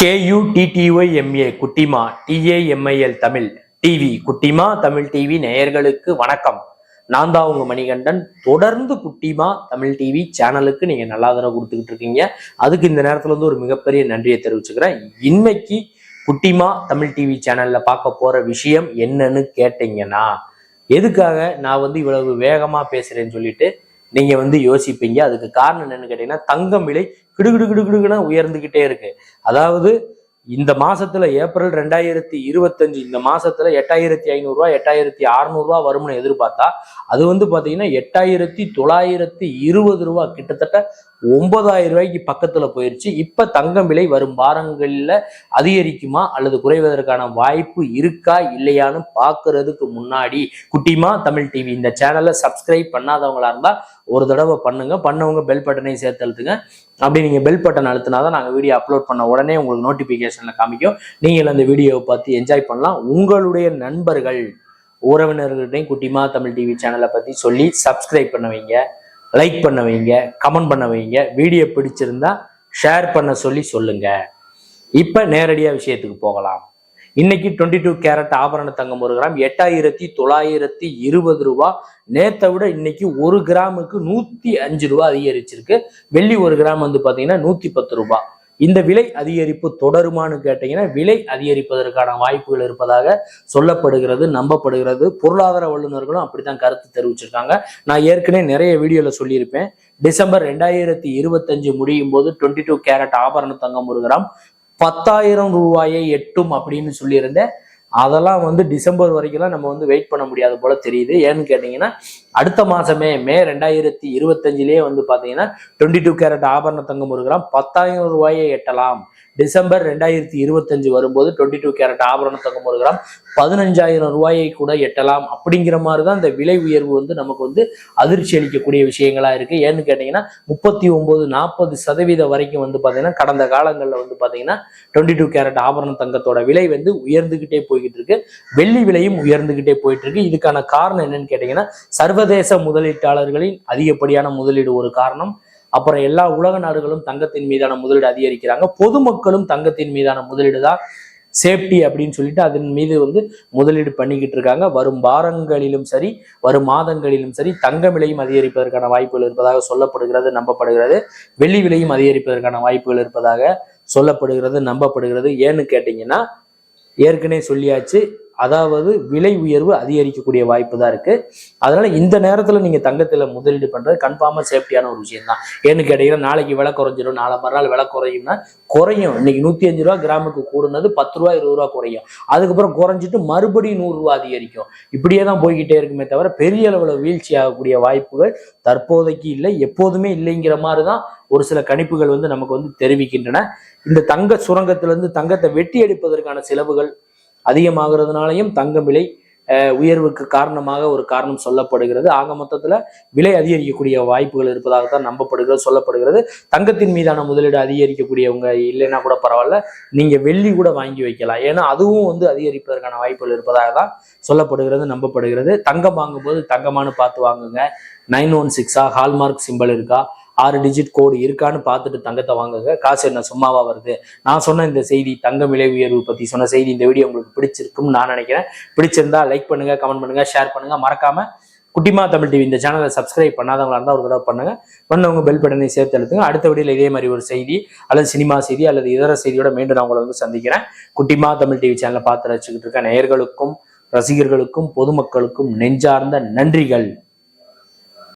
கேயூடிடிஒய்எம்ஏ குட்டிமா டிஏஎம்ஐஎல் தமிழ் டிவி குட்டிமா தமிழ் டிவி நேயர்களுக்கு வணக்கம். நான் தான் உங்க மணிகண்டன். தொடர்ந்து குட்டிமா தமிழ் டிவி சேனலுக்கு நீங்க நல்லா தடவை கொடுத்துக்கிட்டு இருக்கீங்க. அதுக்கு இந்த நேரத்துல வந்து ஒரு மிகப்பெரிய நன்றியை தெரிவிச்சுக்கிறேன். இன்னைக்கு குட்டிமா தமிழ் டிவி சேனல்ல பார்க்க போற விஷயம் என்னன்னு கேட்டீங்கன்னா எதுக்காக நான் வந்து இவ்வளவு வேகமா பேசுறேன்னு சொல்லிட்டு நீங்க வந்து யோசிப்பீங்க. அதுக்கு காரணம் என்னன்னு கேட்டீங்கன்னா தங்கம் விலை கிடுகிடு கிடுகிடுகுனா உயர்ந்துகிட்டே இருக்கு. அதாவது இந்த மாசத்துல ஏப்ரல் ரெண்டாயிரத்தி இருபத்தஞ்சு இந்த மாசத்துல எட்டாயிரத்தி ஐநூறுரூவா எட்டாயிரத்தி அறுநூறுவா வரும்னு எதிர்பார்த்தா அது வந்து பாத்தீங்கன்னா எட்டாயிரத்தி தொள்ளாயிரத்தி இருபது ரூபா கிட்டத்தட்ட ஒன்பதாயிரம் ரூபாய்க்கு பக்கத்துல போயிருச்சு. இப்ப தங்கம் விலை வரும் வாரங்களில் அதிகரிக்குமா அல்லது குறைவதற்கான வாய்ப்பு இருக்கா இல்லையான்னு பாக்குறதுக்கு முன்னாடி குட்டிமா தமிழ் டிவி இந்த சேனலை சப்ஸ்கிரைப் பண்ணாதவங்களா இருந்தா ஒரு தடவை பண்ணுங்க. பண்ணவங்க பெல் பட்டனை சேர்த்து அழுத்துங்க. அப்படி நீங்க பெல் பட்டன் அழுத்தினா தான் நாங்கள் வீடியோ அப்லோட் பண்ண உடனே உங்களுக்கு நோட்டிபிகேஷன்ல காமிக்கும். நீங்கள் அந்த வீடியோவை பார்த்து என்ஜாய் பண்ணலாம். உங்களுடைய நண்பர்கள் உறவினர்களிடையும் குட்டிமா தமிழ் டிவி சேனலை பத்தி சொல்லி சப்ஸ்கிரைப் பண்ண வைங்க. லைக் பண்ண வைங்க கமெண்ட் பண்ண வைங்க வீடியோ பிடிச்சிருந்தா ஷேர் பண்ண சொல்லி சொல்லுங்க. இப்ப நேரடியாக விஷயத்துக்கு போகலாம். இன்னைக்கு டுவெண்ட்டி டூ கேரட் ஆபரண தங்கம் ஒரு கிராம் எட்டாயிரத்தி தொள்ளாயிரத்தி இருபது ரூபா. நேத்தை விட இன்னைக்கு ஒரு கிராமுக்கு நூத்தி அஞ்சு ரூபா அதிகரிச்சிருக்கு. வெள்ளி ஒரு கிராம் வந்து பாத்தீங்கன்னா நூத்தி பத்து ரூபாய் இந்த விலை அதிகரிப்பு தொடருமான்னு கேட்டீங்கன்னா விலை அதிகரிப்பதற்கான வாய்ப்புகள் இருப்பதாக சொல்லப்படுகிறது நம்பப்படுகிறது. பொருளாதார வல்லுநர்களும் அப்படித்தான் கருத்து தெரிவிச்சிருக்காங்க. நான் ஏற்கனவே நிறைய வீடியோல சொல்லியிருப்பேன். டிசம்பர் ரெண்டாயிரத்தி இருபத்தஞ்சு முடியும் போது டுவெண்ட்டி டூ கேரட் ஆபரண தங்கம் ஒரு கிராம். பத்தாயிரம் ரூபாயை எட்டும் அப்படின்னு சொல்லியிருந்தேன். அதெல்லாம் வந்து டிசம்பர் வரைக்கும்லாம் நம்ம வந்து வெயிட் பண்ண முடியாது போல தெரியுது. ஏன்னு கேட்டிங்கன்னா அடுத்த மாசமே மே ரெண்டாயிரத்தி இருபத்தஞ்சிலேயே வந்து பார்த்தீங்கன்னா டுவெண்ட்டி டூ கேரட் ஆபரண தங்கம் ஒரு கிராம் பத்தாயிரம் ரூபாயை எட்டலாம். டிசம்பர் ரெண்டாயிரத்தி இருபத்தஞ்சு வரும்போது டுவெண்ட்டி டூ கேரட் ஆபரண தங்கம் ஒரு கிராம். பதினஞ்சாயிரம் ரூபாயை கூட எட்டலாம். அப்படிங்கிற மாதிரி தான் இந்த விலை உயர்வு வந்து நமக்கு வந்து அதிர்ச்சி அளிக்கக்கூடிய விஷயங்களா இருக்கு. ஏன்னு கேட்டீங்கன்னா முப்பத்தி ஒன்பது நாற்பது சதவீதம் வரைக்கும் வந்து பாத்தீங்கன்னா கடந்த காலங்களில் வந்து பாத்தீங்கன்னா டுவெண்ட்டி டூ கேரட் ஆபரண தங்கத்தோட விலை வந்து உயர்ந்துகிட்டே போய்கிட்டு இருக்கு. வெள்ளி விலையும் உயர்ந்துகிட்டே போயிட்டு இருக்கு. இதுக்கான காரணம் என்னன்னு கேட்டீங்கன்னா சர்வதேச முதலீட்டாளர்களின் அதிகப்படியான முதலீடு ஒரு காரணம். அப்புறம் எல்லா உலக நாடுகளும் தங்கத்தின் மீதான முதலீடு அதிகரிக்கிறாங்க. பொதுமக்களும் தங்கத்தின் மீதான முதலீடு தான் சேஃப்டி அப்படின்னு சொல்லிட்டு அதன் மீது வந்து முதலீடு பண்ணிக்கிட்டு இருக்காங்க. வரும் வாரங்களிலும் சரி வரும் மாதங்களிலும் சரி தங்க விலையும் அதிகரிப்பதற்கான வாய்ப்புகள் இருப்பதாக சொல்லப்படுகிறது நம்பப்படுகிறது. வெள்ளி விலையும் அதிகரிப்பதற்கான வாய்ப்புகள் இருப்பதாக சொல்லப்படுகிறது நம்பப்படுகிறது. ஏன்னு கேட்டீங்கன்னா ஏற்கனவே சொல்லியாச்சு அதாவது விலை உயர்வு அதிகரிக்கக்கூடிய வாய்ப்பு தான் இருக்கு. அதனால இந்த நேரத்துல நீங்க தங்கத்துல முதலீடு பண்றது கன்ஃபார்மா சேஃப்டியான ஒரு விஷயம் தான் ஏன்னு கேட்டீங்கன்னா நாளைக்கு விலை குறைஞ்சிடும் நாளை மறுநாள் விலை குறையும்னா குறையும். இன்னைக்கு நூத்தி அஞ்சு ரூபா கிராமுக்கு கூடுனது பத்து ரூபா இருபது ரூபா குறையும். அதுக்கப்புறம் குறைஞ்சிட்டு மறுபடியும் நூறு ரூபா அதிகரிக்கும். இப்படியே தான் போய்கிட்டே இருக்குமே தவிர பெரிய அளவுல வீழ்ச்சி ஆகக்கூடிய வாய்ப்புகள் தற்போதைக்கு இல்லை எப்போதுமே இல்லைங்கிற மாதிரி தான் ஒரு சில கணிப்புகள் வந்து நமக்கு வந்து தெரிவிக்கின்றன. இந்த தங்க சுரங்கத்திலிருந்து தங்கத்தை வெட்டி எடுப்பதற்கான செலவுகள் அதிகமாகிறதுனாலையும் தங்கம் விலை உயர்வுக்கு காரணமாக ஒரு காரணம் சொல்லப்படுகிறது. ஆக மொத்தத்தில் விலை அதிகரிக்கக்கூடிய வாய்ப்புகள் இருப்பதாகத்தான் நம்பப்படுகிறது சொல்லப்படுகிறது. தங்கத்தின் மீதான முதலீடு அதிகரிக்கக்கூடியவங்க இல்லைன்னா கூட பரவாயில்ல. நீங்கள் வெள்ளி கூட வாங்கி வைக்கலாம். ஏன்னா அதுவும் வந்து அதிகரிப்பதற்கான வாய்ப்புகள் இருப்பதாக தான் சொல்லப்படுகிறது நம்பப்படுகிறது. தங்கம் வாங்கும்போது தங்கமானு பார்த்து வாங்குங்க. நைன் ஒன் சிக்ஸா? ஹால்மார்க் சிம்பிள் இருக்கா? ஆறு டிஜிட் கோடு இருக்கான்னு பார்த்துட்டு தங்கத்தை வாங்குங்க. காசு என்ன சும்மாவா வருது? நான் சொன்ன இந்த செய்தி தங்க விலை உயர்வு பத்தி சொன்ன செய்தி இந்த வீடியோ உங்களுக்கு பிடிச்சிருக்கும்னு நான் நினைக்கிறேன். பிடிச்சிருந்தா லைக் பண்ணுங்க கமெண்ட் பண்ணுங்க ஷேர் பண்ணுங்க. மறக்காம குட்டிமா தமிழ் டிவி இந்த சேனலை சப்ஸ்கிரைப் பண்ணாதவங்களா இருந்தால் ஒரு தடவை பண்ணுங்க. பண்ணவங்க பெல் பட்டனை சேர்த்து எழுத்துங்க அடுத்த வீடியோவில் இதே மாதிரி ஒரு செய்தி அல்லது சினிமா செய்தி அல்லது இதர செய்தியோட மீண்டும் நான் உங்களை வந்து சந்திக்கிறேன். குட்டிமா தமிழ் டிவி சேனலை பார்த்து ரசிச்சுக்கிட்டு இருக்க நேயர்களுக்கும் ரசிகர்களுக்கும் பொதுமக்களுக்கும் நெஞ்சார்ந்த நன்றிகள்.